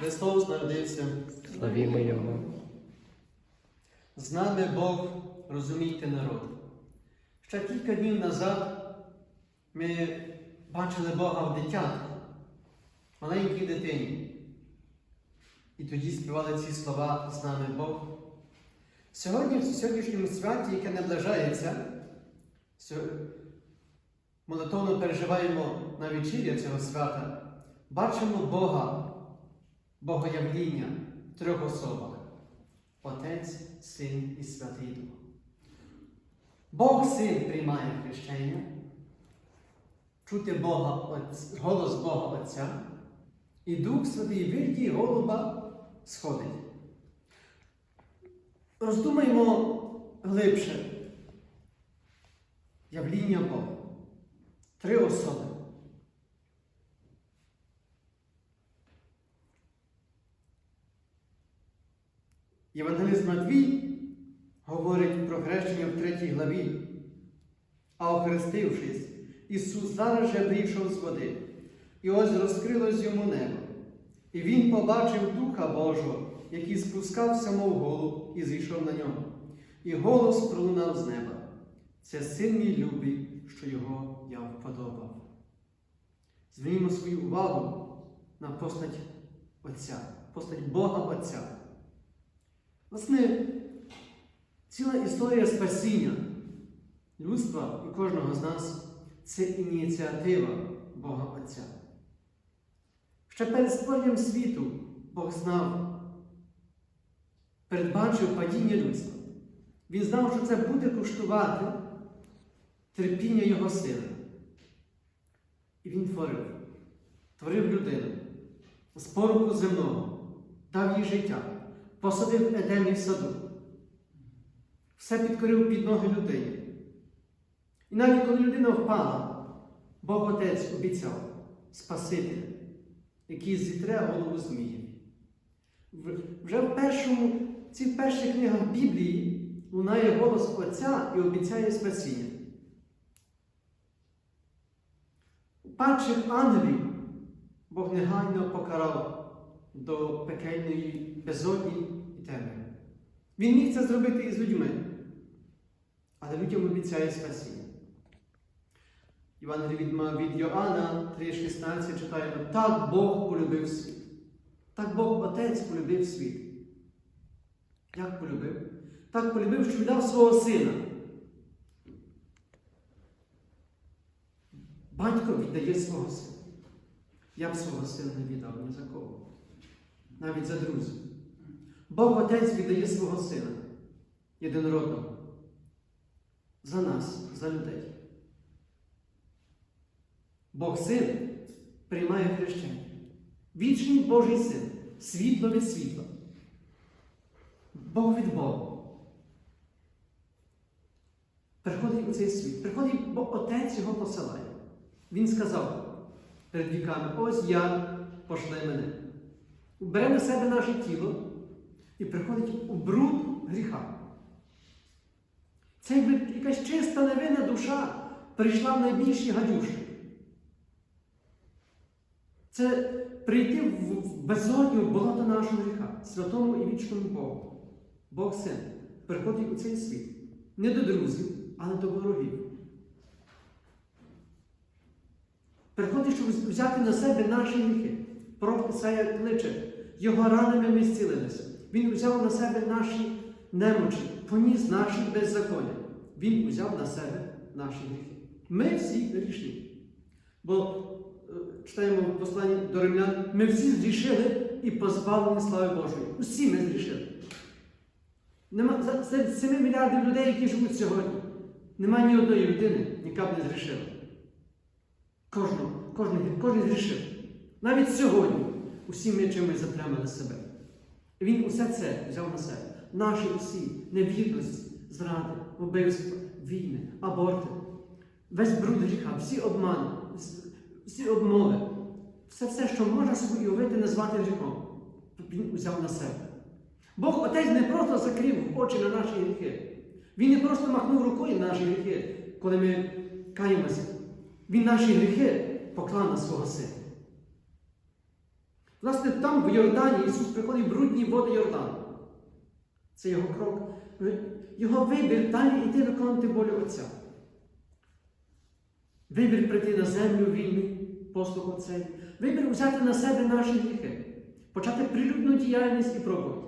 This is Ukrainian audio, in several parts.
Христос народився. Славімо Його. З нами Бог, розумійте народ. Ще кілька днів назад ми бачили Бога в дитятку, маленькій дитині. І тоді співали ці слова з нами Бог. Сьогодні, в сьогоднішньому святі, яке наближається, молитовно переживаємо на вечір'я цього свята, бачимо Бога, Богоявління в трьох особах. Отець, Син і Святий Дух. Бог Син приймає хрещення, чути Бога, голос Бога Отця, і Дух Святий вигляді голуба сходить. Роздумаймо глибше. Явління Бога. Три особи. Євангеліст Матвій говорить про хрещення в третій главі. А охрестившись, Ісус зараз же прийшов з води, і ось розкрилось йому небо. І він побачив Духа Божого, який спускався, мов голуб, і зійшов на нього. І голос пролунав з неба. Це син мій любий, що його я вподобав. Звернімо свою увагу на постать Отця, постать Бога Отця. Власне, ціла історія спасіння людства і кожного з нас це ініціатива Бога Отця. Ще перед створенням світу Бог знав, передбачив падіння людства. Він знав, що це буде коштувати терпіння Його сина. І він творив, творив людину з пороху земного, дав їй життя, посадив в Едемі саду. Все підкорив під ноги людині. І навіть коли людина впала, Бог Отець обіцяв Спасителя, який зітре голову змії. Вже в першому, в цих перших книгах Біблії лунає голос Отця і обіцяє спасіння. Падших ангелів Бог негайно покарав до пекельної безодні і темряви. Він міг це зробити і з людьми, але людям обіцяє спасіння. Іван від, Йоанна 3,16 читаємо, так Бог полюбив світ. Так Бог Отець полюбив світ. Як полюбив? Так полюбив, що віддав свого сина. Батько віддає свого сина. Я б свого сина не віддав ні за кого. Навіть за друзів. Бог Отець віддає свого сина єдинородного. За нас, за людей. Бог Син приймає хрещення. Вічний Божий син, світло від світла. Бог від Бога. Приходить у цей світ. Приходить, бо Отець його посилає. Він сказав перед віками: ось я пошли мене. Бере на себе наше тіло і приходить у бруд гріха. Це якби якась чиста невинна душа прийшла в найбільші гадюші. Це прийти в безодню болото нашого гріха, святому і вічному Богу. Бог Син приходить у цей світ. Не до друзів, але до ворогів. Приходить, щоб взяти на себе наші гріхи. Пророк Ісая кличе, його ранами ми зцілилися. Він взяв на себе наші немочі, поніс наші беззаконня. Він взяв на себе наші гріхи. Ми всі грішні. Бо е, читаємо в посланні до римлян, ми всі зрішили і позбавлені слави Божої. Усі ми зрішили. Нема, серед 7 мільярдів людей, які живуть сьогодні, немає ні одної людини, яка б не зрішила. Кожного, кожен, кожен зрішив. Навіть сьогодні усі ми чимось заплямили себе. Він усе це взяв на себе. Наші усі невірності, зради, вбивства, війни, аборти, весь бруд гріха, всі обмани, всі обмови, все, все, що можна собі уявити, назвати гріхом, він взяв на себе. Бог Отець не просто закрив очі на наші гріхи. Він не просто махнув рукою на наші гріхи, коли ми каємося. Він наші гріхи поклав на свого сина. Власне, там, в Йордані, Ісус приходить в брудні води Йордану. Це його крок. Його вибір далі йти виконувати волю Отця. Вибір прийти на землю вільний, послуг Отцеві. Вибір взяти на себе наші гріхи, почати прилюдну діяльність і проповідь.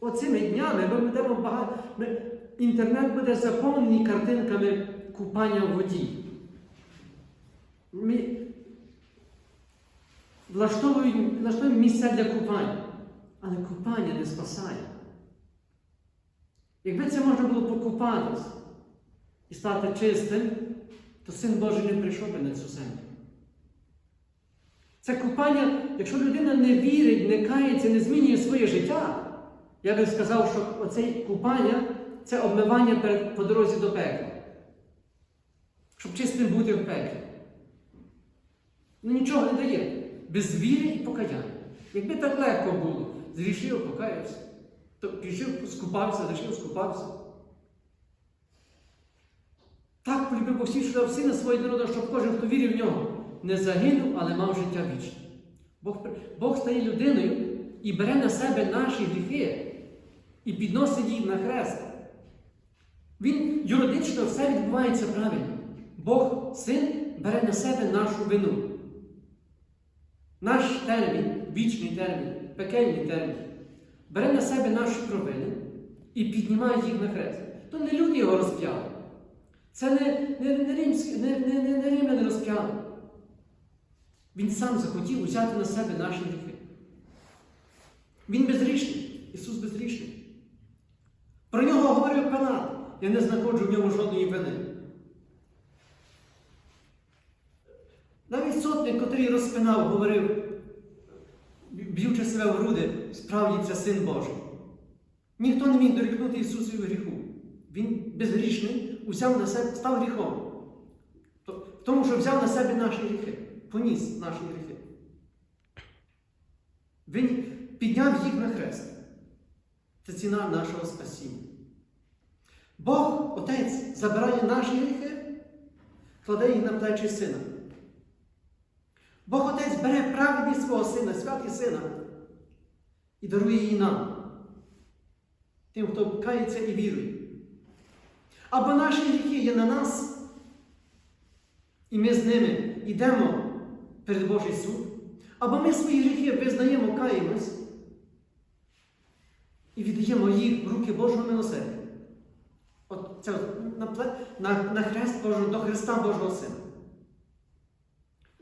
Оцими днями ми будемо багато. Ми... Інтернет буде заповнений картинками купання в воді. Ми влаштовуємо, влаштовуємо місця для купання, але купання не спасає. Якби це можна було покупатись і стати чистим, то Син Божий не прийшов би на цю землю. Це купання, якщо людина не вірить, не кається, не змінює своє життя, я би сказав, що оце купання це обмивання перед, по дорозі до пекла. Щоб чистим бути в пеклі. Ну нічого не дає. Без віри і покаяння. Якби так легко було, зрішив, покаявся, то пішов, скупався, зрішив, скупався. Так полюбив Бог світ, що дав сина свого народу, щоб кожен, хто вірив в нього, не загинув, але мав життя вічне. Бог, Бог стає людиною і бере на себе наші гріхи і підносить їх на хрест. Він юридично все відбувається правильно. Бог син бере на себе нашу вину. Наш термін, вічний термін, пекельний термін, бере на себе наші провини і піднімає їх на хрест. То не люди його розп'яли. Це не, не, не, римські, не, не, не, не римляни розп'яли. Він сам захотів взяти на себе наші гріхи. Він безрішний, Ісус безрішний. Про нього говорив Пилат. Я не знаходжу в ньому жодної вини. Навіть сотник, котрий розпинав, говорив, б'ючи себе в груди, справді це син Божий. Ніхто не міг дорікнути Ісусу гріху. Він безгрішний, взяв на себе, став гріхом. Тому, що взяв на себе наші гріхи, поніс наші гріхи. Він підняв їх на хрест. Це ціна нашого спасіння. Бог, Отець, забирає наші гріхи, кладе їх на плечі сина. Бог Отець бере праведність свого сина, святий сина, і дарує її нам, тим, хто кається і вірує. Або наші гріхи є на нас, і ми з ними йдемо перед Божий суд, або ми свої гріхи визнаємо, каємось і віддаємо їх в руки Божого милосердя. От це на, на, на хрест Божого, до Христа Божого Сина.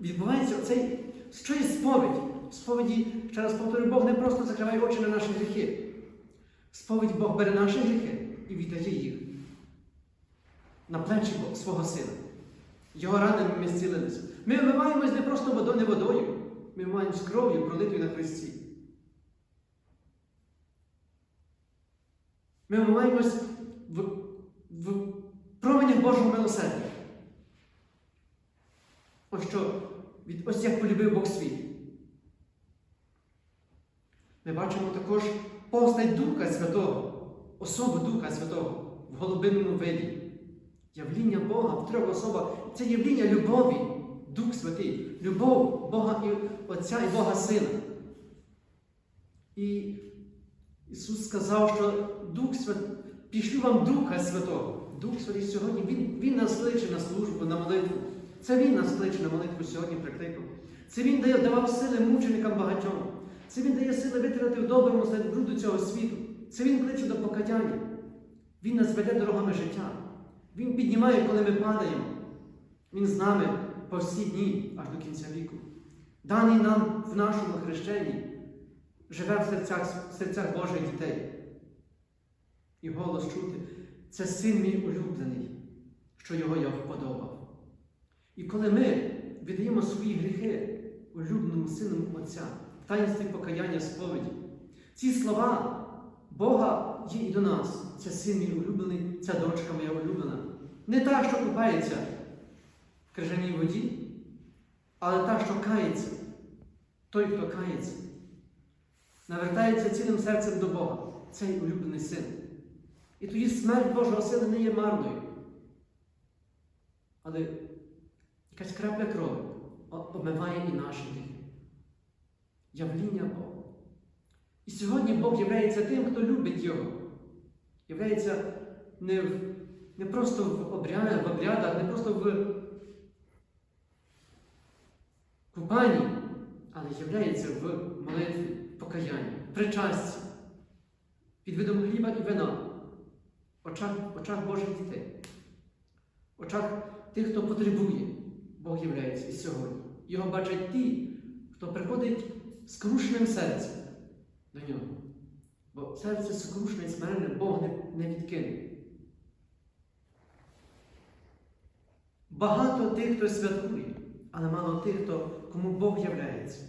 Відбувається оцей, що є сповідь? Сповіді, ще раз повторюю, Бог не просто закриває очі на наші гріхи. В сповіді Бог бере наші гріхи і віддає їх на плечі свого сина. Його ранами ми зцілилися. Ми вмиваємось не просто водою, не водою. Ми маємо з кров'ю пролитою на Христі. Ми вмиваємось в, в променях Божого милосердя. Ось що, від, ось як полюбив Бог світ. Ми бачимо також постать Духа Святого, особу Духа Святого в голубинному виді. Явління Бога в трьох особах це явління любові, Дух Святий, любов Бога і Отця і Бога Сина. І Ісус сказав, що Дух Святий, пішлю вам Духа Святого. Дух Святий сьогодні, Він, він нас кличе на службу, на молитву. Це Він нас кличе на молитву сьогодні прикликав. Це Він дає, давав сили мученикам багатьом. Це Він дає сили витримати в доброму серед бруду цього світу. Це Він кличе до покаяння. Він нас веде дорогами життя. Він піднімає, коли ми падаємо. Він з нами по всі дні, аж до кінця віку. Даний нам в нашому хрещенні живе в серцях, в серцях Божих дітей. І голос чути, це син мій улюблений, що його я вподобав. І коли ми віддаємо свої гріхи улюбленому сину Отця, в таїнстві покаяння сповіді, ці слова Бога є і до нас. Це син мій улюблений, ця дочка моя улюблена. Не та, що купається в крижаній воді, але та, що кається, той, хто кається, навертається цілим серцем до Бога, цей улюблений син. І тоді смерть Божого сина не є марною. Але якась крапля крові обмиває і наші гріхи. явління Бога. І сьогодні Бог являється тим, хто любить Його. Являється не, в, не просто в обрядах, в обрядах, не просто в купанні, але являється в молитві, покаянні, причасті, під видом хліба і вина, очах, очах Божих дітей, очах тих, хто потребує, Бог являється і сьогодні. Його бачать ті, хто приходить з серцем до нього. Бо серце скрушне і смиренне Бог не, не відкине. Багато тих, хто святкує, але мало тих, хто, кому Бог являється,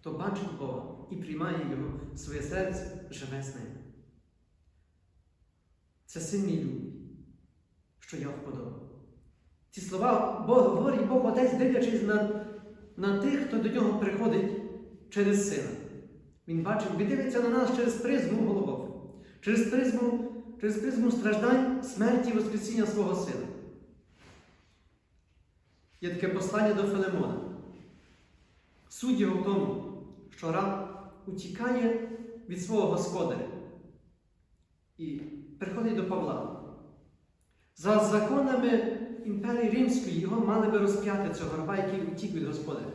хто бачить Бога і приймає Його в своє серце, живе з ним. Це мій любий, що я вподобав. Ці слова Бог говорить Бог Отець, дивлячись на, на тих, хто до нього приходить через сина. Він бачить, він дивиться на нас через призму Голгофи, через призму, через призму страждань, смерті і Воскресіння свого сина. Є таке послання до Филимона. Суть в тому, що раб утікає від свого господаря і приходить до Павла. За законами імперії Римської його мали би розп'яти цього раба, який утік від господаря.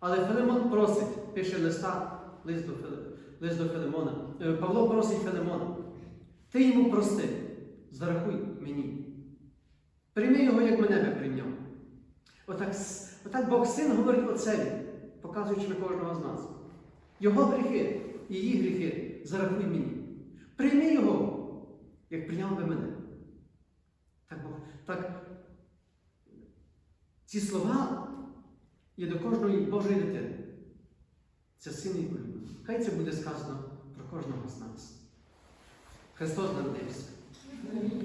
Але Филимон просить, пише листа, лист до, лист до Филимона. Е, Павло просить Филимона, ти йому прости, зарахуй мені. Прийми його, як мене би прийняв. Отак, отак Бог син говорить Отцеві, показуючи кожного з нас. Його гріхи, її гріхи, зарахуй мені. Прийми його, як прийняв би мене. Так, так ці слова є до кожної Божої дитини. Це син і улюблений. Хай це буде сказано про кожного з нас. Христос народився.